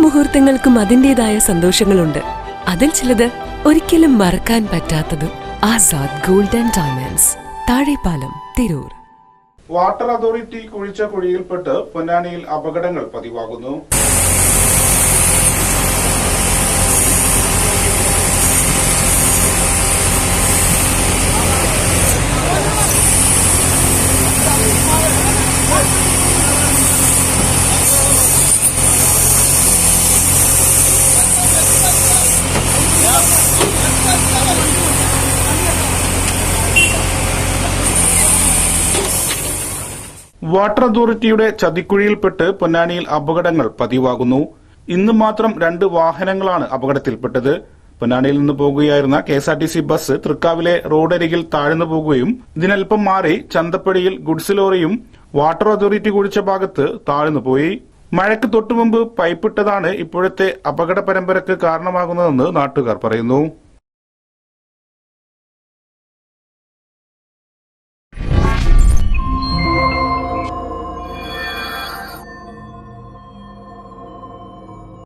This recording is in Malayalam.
മുഹൂർത്തങ്ങൾക്കും അതിന്റെതായ സന്തോഷങ്ങളുണ്ട്. അതിൽ ചിലത് ഒരിക്കലും മറക്കാൻ പറ്റാത്തതും Azad golden diamonds Thazhepalam Tirur. Water authority കുഴിച്ച കുഴിയിൽപ്പെട്ട് പൊന്നാനിയിൽ അപകടങ്ങൾ പതിവാകുന്നു. വാട്ടർ അതോറിറ്റിയുടെ ചതിക്കുഴിയിൽപ്പെട്ട് പൊന്നാനിയിൽ അപകടങ്ങൾ പതിവാകുന്നു. ഇന്ന് മാത്രം രണ്ട് വാഹനങ്ങളാണ് അപകടത്തിൽപ്പെട്ടത്. പൊന്നാനിയിൽ നിന്ന് പോകുകയായിരുന്ന K S R T C bus തൃക്കാവിലെ റോഡരികിൽ താഴ്ന്നു പോകുകയും ഇതിനൽപ്പം മാറി ചന്തപ്പടിയിൽ ഗുഡ്സ് ലോറിയും വാട്ടർ അതോറിറ്റി കുഴിച്ച ഭാഗത്ത് താഴ്ന്നു പോയി. മഴയ്ക്ക് തൊട്ടുമുമ്പ് പൈപ്പിട്ടതാണ് ഇപ്പോഴത്തെ അപകട പരമ്പരക്ക് കാരണമാകുന്നതെന്ന് നാട്ടുകാർ പറയുന്നു.